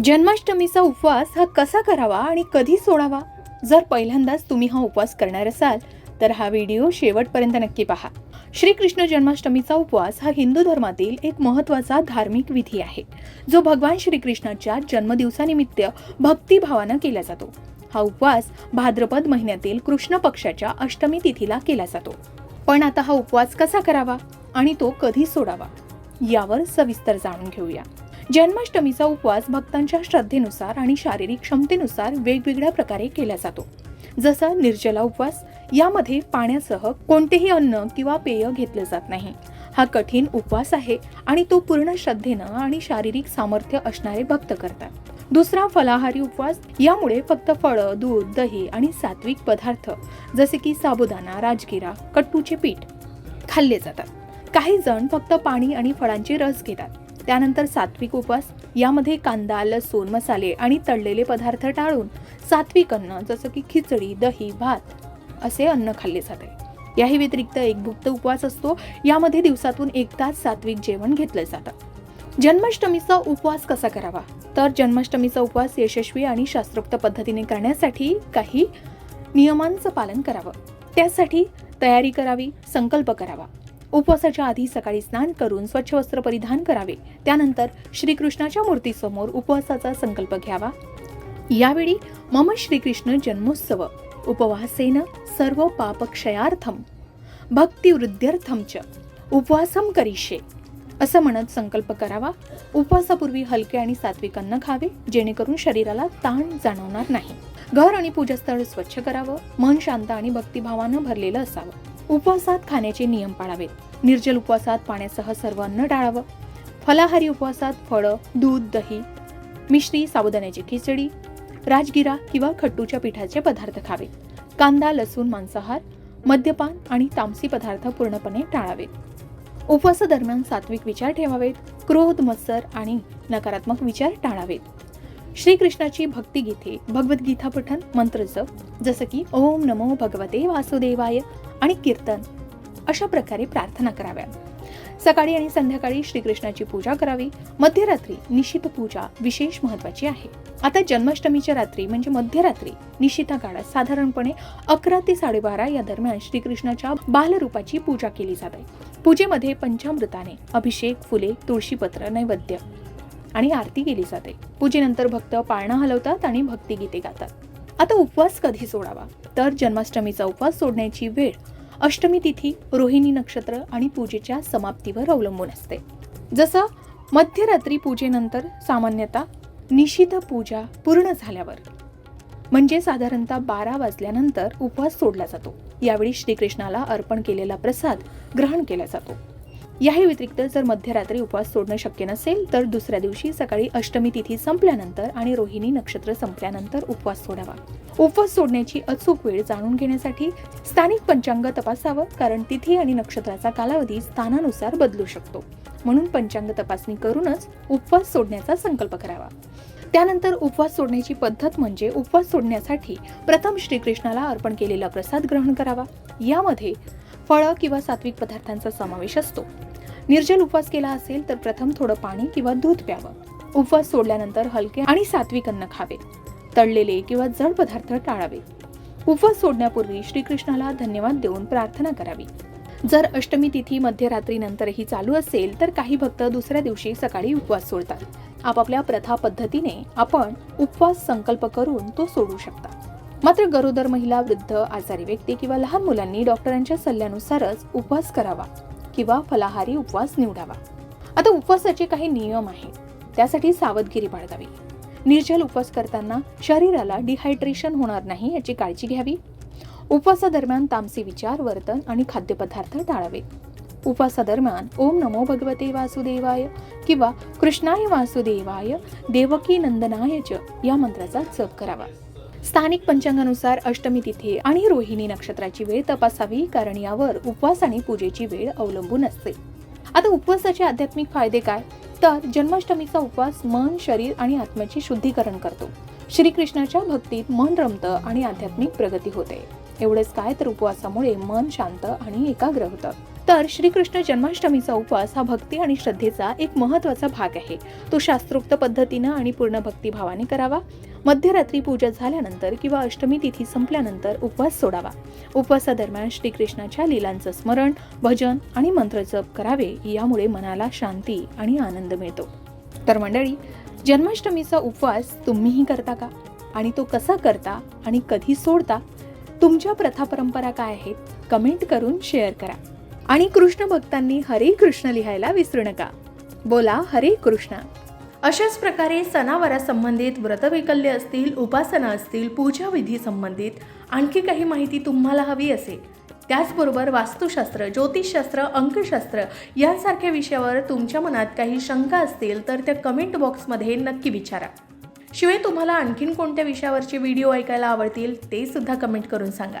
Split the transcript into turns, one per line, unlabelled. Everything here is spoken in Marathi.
जन्माष्टमीचा उपवास हा कसा करावा आणि कधी सोडावा? जर पहिल्यांदाच तुम्ही हा उपवास करणार असाल तर हा व्हिडिओ शेवटपर्यंत नक्की पहा. श्रीकृष्ण जन्माष्टमीचा उपवास हा हिंदू धर्मातील एक महत्त्वाचा धार्मिक विधी आहे जो भगवान श्रीकृष्णाच्या जन्मदिवसानिमित्त भक्तिभावानं केला जातो. हा उपवास भाद्रपद महिन्यातील कृष्ण पक्षाच्या अष्टमी तिथीला केला जातो. पण आता हा उपवास कसा करावा आणि तो कधी सोडावा यावर सविस्तर जाणून घेऊया. जन्माष्टमीचा उपवास भक्तांच्या श्रद्धेनुसार आणि शारीरिक क्षमतेनुसार वेगवेगळ्या प्रकारे केला जातो. जसा निर्जला उपवास यामध्ये पाण्यासह कोणतेही अन्न किंवा पेय घेतलं जात नाही. हा कठीण उपवास आहे आणि तो पूर्ण श्रद्धेनं आणि शारीरिक सामर्थ्य असणारे भक्त करतात. दुसरा फलाहारी उपवास यामुळे फक्त फळं दूध दही आणि सात्विक पदार्थ जसे की साबुदाणा राजगिरा कट्टूचे पीठ खाल्ले जातात. काही जण फक्त पाणी आणि फळांचे रस घेतात. त्यानंतर सात्विक उपवास यामध्ये कांदा लसूण मसाले आणि तळलेले पदार्थ टाळून सात्विक अन्न जसं की खिचडी दही भात असे अन्न खाल्ले जाते. याही व्यतिरिक्त एक भुक्त उपवास असतो यामध्ये दिवसातून एक तास सात्विक जेवण घेतलं जातं. जन्माष्टमीचा उपवास कसा करावा? तर जन्माष्टमीचा उपवास यशस्वी आणि शास्त्रोक्त पद्धतीने करण्यासाठी काही नियमांचं पालन करावं. त्यासाठी तयारी करावी संकल्प करावा. उपवासाच्या आधी सकाळी स्नान करून स्वच्छ वस्त्र परिधान करावे. त्यानंतर श्रीकृष्णाच्या मूर्तीसमोर उपवासाचा संकल्प घ्यावा. यावेळी मम श्रीकृष्ण जन्मोत्सव. उपवासेन सर्व पापक्षयार्थम भक्तिवृद्ध्यर्थम च उपवासम करिष्ये. असं म्हणत संकल्प करावा. उपवासापूर्वी हलके आणि सात्विक अन्न खावे जेणेकरून शरीराला ताण जाणवणार नाही. घर आणि पूजास्थळ स्वच्छ करावं मन शांत आणि भक्तिभावानं भरलेलं असावं. उपवासात खाण्याचे नियम पाळावेत. निर्जल उपवासात पाण्यासह सर्व अन्न टाळावं. फलाहारी उपवासात फळं दूध दही मिश्री साबुदाण्याची खिचडी राजगिरा किंवा खट्टूच्या पिठाचे पदार्थ खावे. कांदा लसूण मांसाहार मद्यपान आणि तामसी पदार्थ पूर्णपणे टाळावेत. उपवासादरम्यान सात्विक विचार ठेवावेत. क्रोध मत्सर आणि नकारात्मक विचार टाळावेत. श्रीकृष्णाची भक्तिगीते भगवद्गीता पठन मंत्र जप जसं की ओम नमो भगवते वासुदेवाय आणि कीर्तन अशा प्रकारे प्रार्थना कराव्या. सकाळी आणि संध्याकाळी श्रीकृष्णाची पूजा करावी. मध्यरात्री निशित पूजा विशेष महत्वाची आहे. आता जन्माष्टमीच्या रात्री म्हणजे मध्यरात्री निशिता काळात साधारणपणे अकरा ते साडेबारा या दरम्यान श्रीकृष्णाच्या बालरूपाची पूजा केली जाते. पूजेमध्ये पंचामृताने अभिषेक फुले तुळशीपत्र नैवेद्य आणि आरती केली जाते. पूजेनंतर भक्त पाळणा हलवतात आणि भक्तिगीते गातात. आता उपवास कधी सोडावा? तर जन्माष्टमीचा उपवास सोडण्याची वेळ. अष्टमी तिथी रोहिणी नक्षत्र आणि पूजेच्या समाप्तीवर अवलंबून असते. जसं मध्यरात्री पूजेनंतर सामान्यतः निशित पूजा पूर्ण झाल्यावर. म्हणजे साधारणतः बारा वाजल्यानंतर उपवास सोडला जातो. यावेळी श्रीकृष्णाला अर्पण केलेला प्रसाद ग्रहण केला जातो. याही व्यतिरिक्त जर मध्यरात्री उपवास सोडणं शक्य नसेल तर दुसऱ्या दिवशी सकाळी अष्टमी तिथी संपल्यानंतर आणि रोहिणी नक्षत्र संपल्यानंतर उपवास सोडावा. उपवास सोडण्याची अचूक वेळ जाणून घेण्यासाठी स्थानिक पंचांग तपासावं कारण तिथी आणि नक्षत्राचा कालावधी स्थानानुसार बदलू शकतो. म्हणून पंचांग तपासणी करूनच उपवास सोडण्याचा संकल्प करावा. त्यानंतर उपवास सोडण्याची पद्धत म्हणजे उपवास सोडण्यासाठी प्रथम श्रीकृष्णाला अर्पण केलेला प्रसाद ग्रहण करावा. यामध्ये फळं किंवा सात्विक पदार्थांचा समावेश असतो. निर्जल उपवास केला असेल तर प्रथम थोडं पाणी किंवा दूध प्यावं. उपवास सोडल्यानंतर हलके आणि सात्विक अन्न खावे तळलेले किंवा जड पदार्थ टाळावे. उपवास सोडण्यापूर्वी श्रीकृष्णाला धन्यवाद देऊन प्रार्थना करावी. जर अष्टमी तिथी मध्यरात्रीनंतरही चालू असेल तर काही भक्त दुसऱ्या दिवशी सकाळी उपवास सोडतात. आपापल्या प्रथा पद्धतीने आपण उपवास संकल्प करून तो सोडू शकता. मात्र गरोदर महिला वृद्ध आजारी व्यक्ती किंवा लहान मुलांनी डॉक्टरांच्या सल्ल्यानुसारच उपवास करावा. किंवा फलाहारी उपवास निवडावा. आता उपवासाचे काही नियम आहेत. त्यासाठी सावधगिरी बाळगावी. निर्जल उपवास करताना शरीराला डिहायड्रेशन होणार नाही याची काळजी घ्यावी. उपवासादरम्यान तामसी विचार वर्तन आणि खाद्यपदार्थ टाळावे. उपवासादरम्यान ओम नमो भगवते वासुदेवाय किंवा कृष्णाय वासुदेवाय देवकी नंदनाय च या मंत्राचा जप करावा. स्थानिक पंचांगानुसार अष्टमी तिथी आणि रोहिणी नक्षत्राची वेळ तपासावी कारण यावर उपवास आणि पूजेची वेळ अवलंबून असते. आता उपवासाचे आध्यात्मिक फायदे काय? तर जन्माष्टमीचा उपवास मन शरीर आणि आत्म्याचे शुद्धीकरण करतो. श्रीकृष्णाच्या भक्तीत मन रमतं आणि आध्यात्मिक प्रगती होते. एवढेच काय तर उपवासामुळे मन शांत आणि एकाग्र होतं. तर श्रीकृष्ण जन्माष्टमीचा उपवास हा भक्ती आणि श्रद्धेचा एक महत्त्वाचा भाग आहे. तो शास्त्रोक्त पद्धतीनं आणि पूर्ण भक्तिभावाने करावा. मध्यरात्री पूजा झाल्यानंतर किंवा अष्टमी तिथी संपल्यानंतर उपवास सोडावा. उपवासादरम्यान श्रीकृष्णाच्या लीलांचं स्मरण भजन आणि मंत्रजप करावे यामुळे मनाला शांती आणि आनंद मिळतो. तर मंडळी जन्माष्टमीचा उपवास तुम्हीही करता का? आणि तो कसा करता आणि कधी सोडता? तुमच्या प्रथा परंपरा काय आहेत? कमेंट करून शेअर करा. आणि कृष्ण भक्तांनी हरे कृष्ण लिहायला विसरू नका. बोला हरे कृष्ण. अशाच प्रकारे सणावारासंबंधित व्रतवैकल्य असतील उपासना असतील पूजाविधी संबंधित आणखी काही माहिती तुम्हाला हवी असेल. त्याचबरोबर वास्तुशास्त्र ज्योतिषशास्त्र अंकशास्त्र यांसारख्या विषयावर तुमच्या मनात काही शंका असतील तर त्या कमेंट बॉक्समध्ये नक्की विचारा. शिवाय तुम्हाला आणखीन कोणत्या विषयावरचे व्हिडिओ ऐकायला आवडतील ते सुद्धा कमेंट करून सांगा.